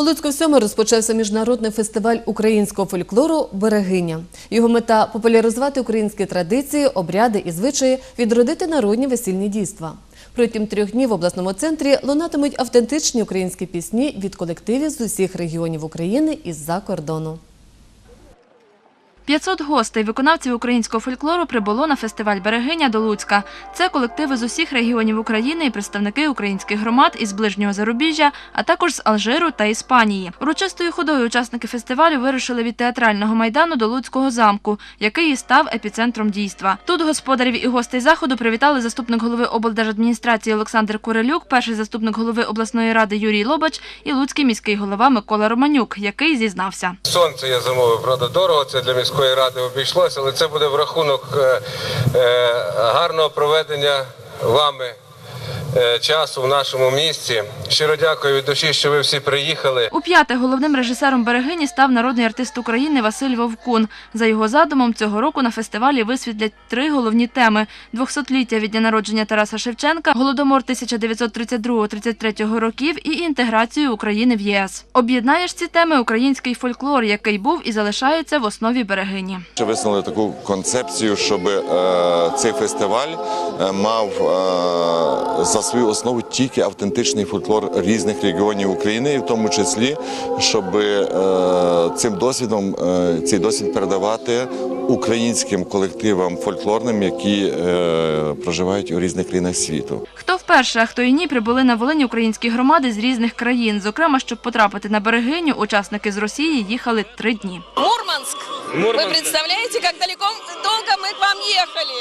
У Луцьку сьоме розпочався міжнародний фестиваль українського фольклору Берегиня. Його мета популяризувати українські традиції, обряди і звичаї, відродити народні весільні дійства. Протягом трьох днів в обласному центрі лунатимуть автентичні українські пісні від колективів з усіх регіонів України і з-за кордону. 500 гостей, виконавців українського фольклору прибуло на фестиваль Берегиня до Луцька. Це колективи з усіх регіонів України і представники українських громад із ближнього зарубіжжя, а також з Алжиру та Іспанії. Урочистою ходою учасники фестивалю вирушили від театрального майдану до Луцького замку, який і став епіцентром дійства. Тут господарів і гостей заходу привітали заступник голови облдержадміністрації Олександр Курилюк, перший заступник голови обласної ради Юрій Лобач і луцький міський голова Микола Романюк, який зізнався. Сонце я замовив, правда, дорого це для міської ради обійшлося, але це буде в рахунок е, е, гарного проведення вами часу в нашому місті. Щиро дякую від душі, що ви всі приїхали. У п'яте головним режисером берегині став народний артист України Василь Вовкун. За його задумом, цього року на фестивалі висвітлять три головні теми: 200-ліття від дня народження Тараса Шевченка, голодомор 1932-33 років і інтеграцію України в ЄС. Об'єднає ж ці теми український фольклор, який був і залишається в основі берегині. Ще висунули таку концепцію, щоб е, цей фестиваль е, мав е, за свою основу тільки автентичний фольклор різних регіонів України, і в тому числі, щоб е, цим досвідом е, цей досвід передавати українським колективам фольклорним, які е, проживають у різних країнах світу. Хто вперше, а хто і ні, прибули на Волині українські громади з різних країн. Зокрема, щоб потрапити на берегиню, учасники з Росії їхали три дні. Мурманск. Вы представляете, как далеко долго мы к вам ехали?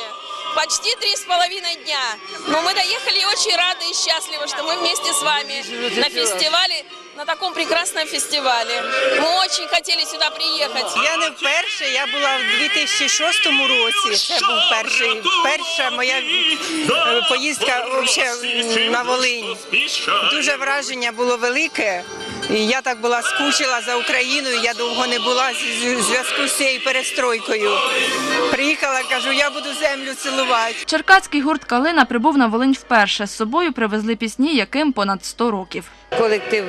Почти три с половиной дня. Но мы доехали и очень рады и счастливы, что мы вместе с вами на фестивале, на таком прекрасном фестивале. Мы очень хотели сюда приехать. Я не вперше, я була в 2006 році. Це був перший, перша моя е, поїздка вообще на Волинь. Дуже враження було велике. І я так була скучила за Україною, я довго не була в зв'язку з цією перестройкою. Приїхала, кажу, я буду землю цілувати. Черкаський гурт Калина прибув на Волинь вперше. З собою привезли пісні, яким понад 100 років. колектив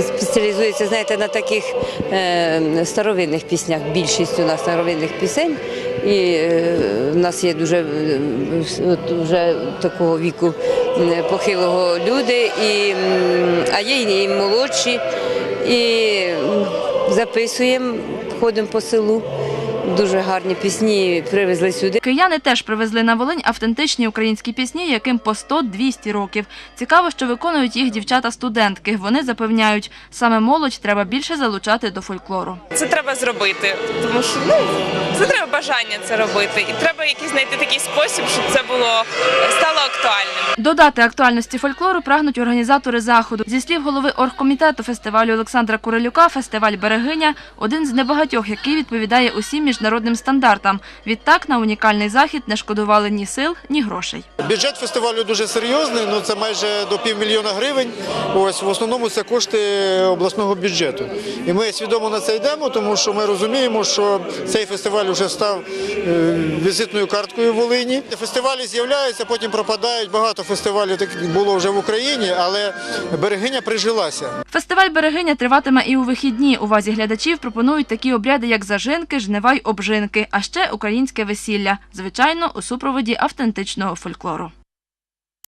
спеціалізується, знаєте, на таких е, старовинних піснях, більшістю на старовинних пісень. І е, в нас є дуже е, от такого віку похилого люди, і, а є і молодші. І записуємо, ходимо по селу. Дуже гарні пісні привезли сюди. Кияни теж привезли на Волинь автентичні українські пісні, яким по 100-200 років. Цікаво, що виконують їх дівчата-студентки. Вони запевняють, саме молодь треба більше залучати до фольклору. це треба зробити, тому що ну це треба бажання це робити, і треба якийсь знайти такий спосіб, щоб це було стало актуальним. Додати актуальності фольклору прагнуть організатори заходу. Зі слів голови оргкомітету фестивалю Олександра Курилюка, фестиваль Берегиня один з небагатьох, який відповідає усім міжнародним стандартам. Відтак на унікальний захід не шкодували ні сил, ні грошей. Бюджет фестивалю дуже серйозний, ну це майже до півмільйона гривень. Ось в основному це кошти обласного бюджету. І ми свідомо на це йдемо, тому що ми розуміємо, що цей фестиваль вже став е, візитною карткою в Волині. Фестивалі з'являються, потім пропадають. Багато фестивалів таких було вже в Україні, але берегиня прижилася. Фестиваль Берегиня триватиме і у вихідні. Увазі глядачів пропонують такі обряди, як зажинки, жнива й обжинки, а ще українське весілля, звичайно, у супроводі автентичного фольклору.